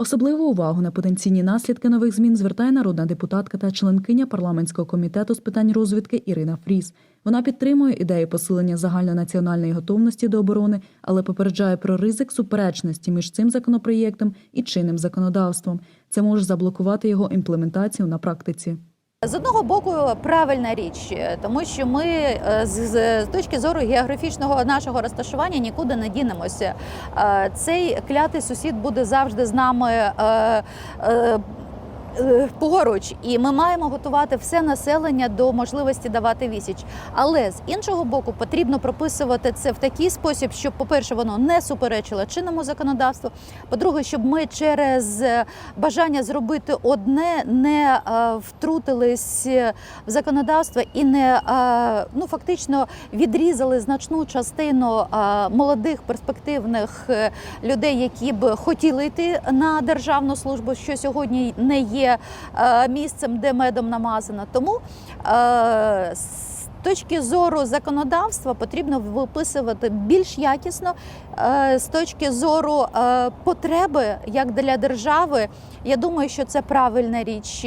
Особливу увагу на потенційні наслідки нових змін звертає народна депутатка та членкиня парламентського комітету з питань розвідки Ірина Фріз. Вона підтримує ідею посилення загальнонаціональної готовності до оборони, але попереджає про ризик суперечності між цим законопроєктом і чинним законодавством. Це може заблокувати його імплементацію на практиці. З одного боку, правильна річ, тому що ми е, з, точки зору географічного нашого розташування нікуди не дінемося. Е, Цей клятий сусід буде завжди з нами. Е, Поруч, і ми маємо готувати все населення до можливості давати відсіч. Але з іншого боку, потрібно прописувати це в такий спосіб, щоб, по-перше, воно не суперечило чинному законодавству. По-друге, щоб ми через е, бажання зробити одне не е, втрутились в законодавство і не ну фактично відрізали значну частину молодих перспективних людей, які б хотіли йти на державну службу, що сьогодні не є е, місцем, де медом намазано. Тому е, з точки зору законодавства потрібно виписувати більш якісно. Е, З точки зору потреби як для держави, я думаю, що це правильна річ.